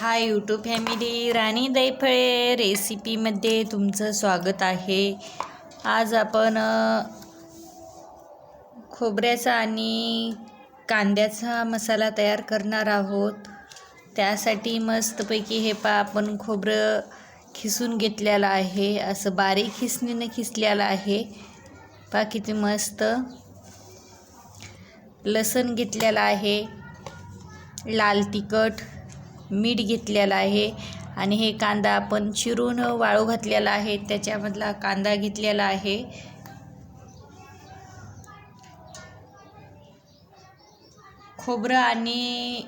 Hi YouTube family राणी दैफळे रेसिपीमध्ये तुमचं स्वागत आहे. आज आपण खोबऱ्याचा आणि कांद्याचा मसाला तयार करणार आहोत. त्यासाठी मस्तपैकी हे पा आपण खोबरं खिसून घेतलेलं आहे. असं बारीक खिसणीनं खिसलेलं आहे. पा किती मस्त. लसण घेतलेलं आहे. लाल तिखट. मीठ घेतलेलं आहे. आणि हे कांदा आपण चिरून वाळू घातलेला आहे. त्याच्यामधला कांदा घेतलेला आहे. खोबरं आणि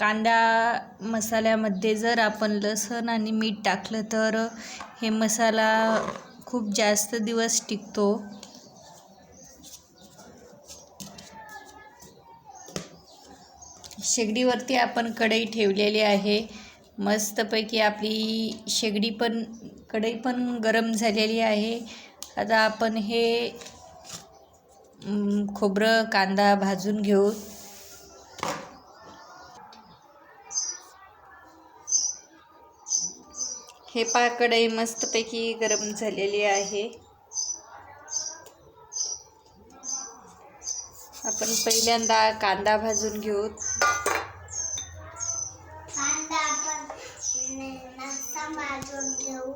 कांदा मसाल्यामध्ये जर आपण लसण आणि मीठ टाकलं तर हे मसाला खूप जास्त दिवस टिकतो. शेगडीवरती आपण कढई ठेवलेली आहे. मस्तपैकी आपली शेगडी पण कढई पण गरम झालेली आहे. आता आपण हे खोबरं कांदा भाजून घेऊ. हे पा कढई मस्तपैकी गरम झालेली आहे. आपण पहिल्यांदा कांदा भाजून घेऊ कांदा आपण नसा घेऊ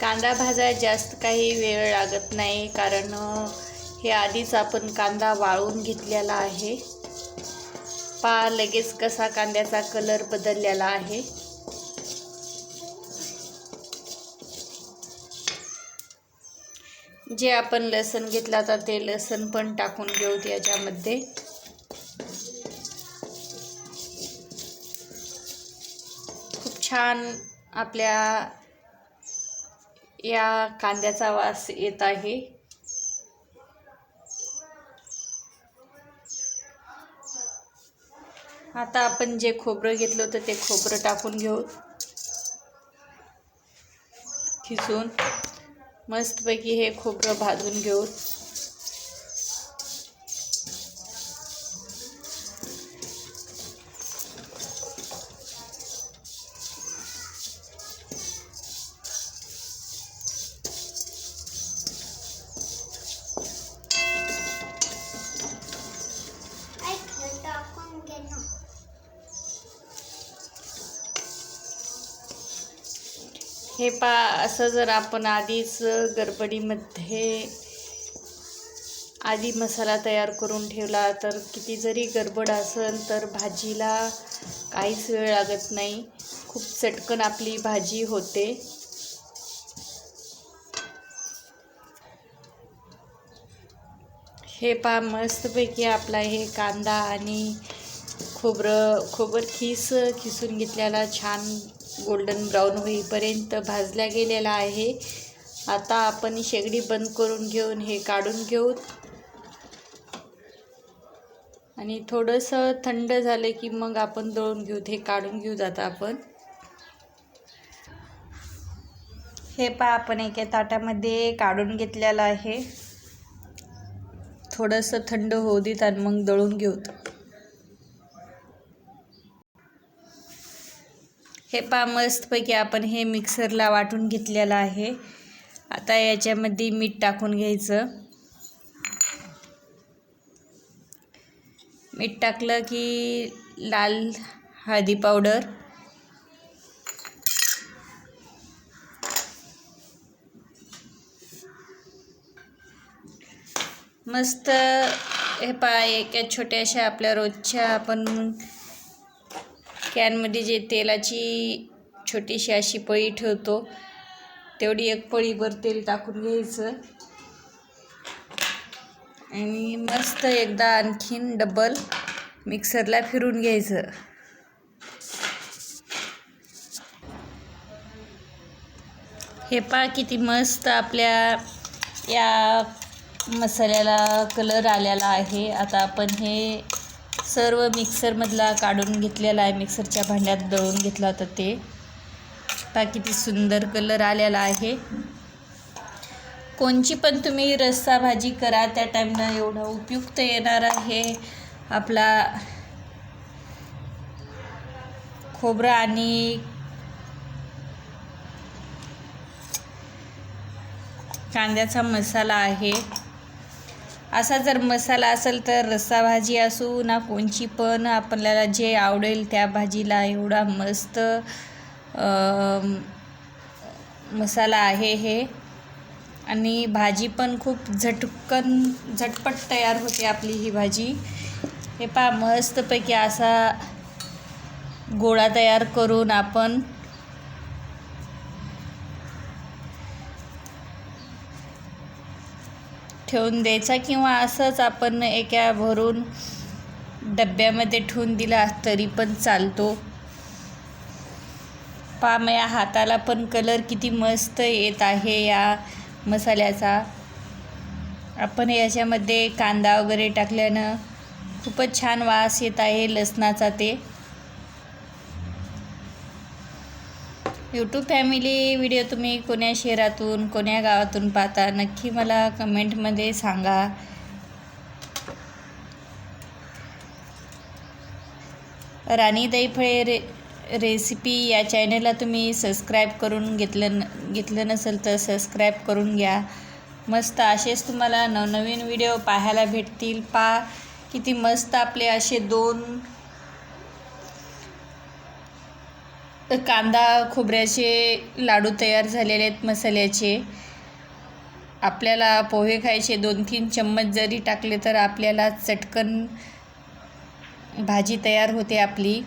कांदा भाजायला जास्त काही वेळ लागत नाही कारण हे आधीच आपण कांदा वाळून घेतलेला आहे. पा लगेच कसा कांद्याचा कलर बदललेला आहे. जे आपण लसण घेतला तर ते लसण पण टाकून घेऊ याच्यामध्ये छान आपल्या या कांद्याचा वास येत आहे. आता आपण जे खोबरं घेतलं होतं ते खोबरं टाकून घेऊ. खिसून. मस्तपैकी हे खोबरं भाजून घेऊ. हे पा असं जर आपण आधीच गडबडीमध्ये आधी मसाला तयार करून ठेवला तर किती जरी गडबड असेल तर भाजीला काहीच वेळ लागत नाही. खूप चटकन आपली भाजी होते. हे पा मस्तपैकी आपला हे कांदा आणि खोबरं खोबर खीस खिसून घेतल्याला छान गोल्डन ब्राऊन होईपर्यंत भाजल्या गेलेला आहे. आता आपण शेगडी बंद करून घेऊन हे काढून घेऊ. आणि थोडंसं थंड झालं की मग आपण दळून घेऊ. हे काढून घेऊ आता आपण. हे पा आपण एका ताटामध्ये काढून घेतलेलं आहे. थोडंसं थंड होऊ देत आणि मग दळून घेऊत हे पा मस्तपैकी आपण हे मिक्सरला वाटून घेतलेलं आहे. आता याच्यामध्ये मीठ टाकून घ्यायचं. मीठ टाकलं की लाल हळदी पावडर. मस्त हे पा एका छोट्याशा आपल्या रोजच्या आपण कॅनमध्ये जे तेलाची छोटीशी अशी पळी ठेवतो तेवढी एक पळीभर तेल टाकून घ्यायचं. आणि मस्त एकदा आणखीन डबल मिक्सरला फिरून घ्यायचं. हे पा किती मस्त आपल्या या मसाल्याला कलर आलेला आहे. आता आपण हे सर्व मिक्सरमधला काढून घेतलेला आहे. मिक्सरच्या भांड्यात दळून घेतला होता ते. पहा किती सुंदर कलर आलेला आहे. कोणची पण तुम्ही रस्सा भाजी करा त्या टाईमला एवढा उपयुक्त येणार आहे. आपला खोबरं आणि कांद्याचा मसाला आहे. असा जर मसाला असेल तर रस्सा भाजी असू ना कोणची पण आपल्याला जे आवडेल त्या भाजीला एवढा मस्त मसाला आहे हे. आणि भाजी पण खूप झटकन झटपट तयार होते आपली ही भाजी. हे पहा मस्तपैकी असा गोळा तयार करून आपण ठेवून द्यायचा किंवा असंच आपण एका भरून डब्यामध्ये ठेवून दिला तरी पण चालतो. पाम या हाताला पण कलर किती मस्त येत आहे या मसाल्याचा. आपण याच्यामध्ये कांदा वगैरे टाकल्यानं खूपच छान वास येत आहे लसणाचा ते. यूट्यूब फॅमिली व्हिडिओ तुम्ही कोण्या शहरातून कोण्या गावातून पाहता नक्की मला कमेंटमध्ये सांगा. राणी दहीफळे रे रेसिपी या चॅनलला तुम्ही सबस्क्राईब करून घेतलं न घेतलं नसेल तर सबस्क्राईब करून घ्या. मस्त असेच तुम्हाला नवनवीन व्हिडिओ पाहायला भेटतील. पा किती मस्त आपले असे दोन कांदा खोबऱ्याचे लाडू तयार झालेले आहेत मसाल्याचे. आपल्याला पोहे खायचे दोन तीन चम्मच जरी टाकले तर आपल्याला चटकन भाजी तयार होते आपली.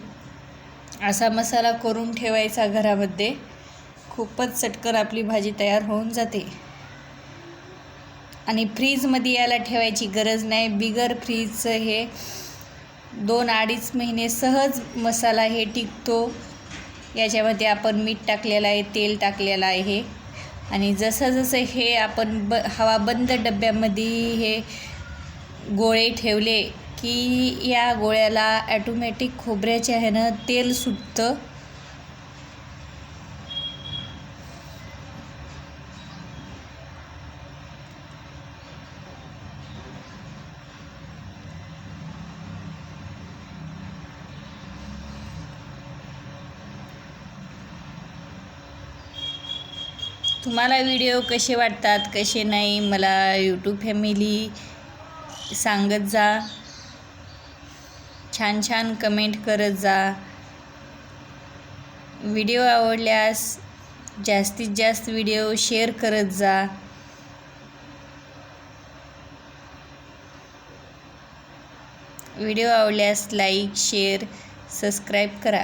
असा मसाला करून ठेवायचा घरामध्ये. खूपच चटकन आपली भाजी तयार होऊन जाते. आणि फ्रीजमध्ये याला ठेवायची गरज नाही. बिगर फ्रीजचं हे दोन अडीच महिने सहज मसाला हे टिकतो. याच्यामध्ये आपण मीठ टाकलेलं आहे तेल टाकलेलं आहे. आणि जसं जसं हे आपण ब हवा बंद डब्यामध्ये हे गोळे ठेवले की या गोळ्याला ॲटोमॅटिक खोबऱ्याच्या ह्यानं तेल सुटतं. तुम्हाला व्हिडिओ कसे वाटतात कसे नाही मला यूट्यूब फॅमिली सांगत जा. छान छान कमेंट करत जा. व्हिडिओ आवडल्यास जास्तीत जास्त व्हिडिओ शेअर करत जा. व्हिडिओ आवडल्यास लाईक शेअर सबस्क्राईब करा.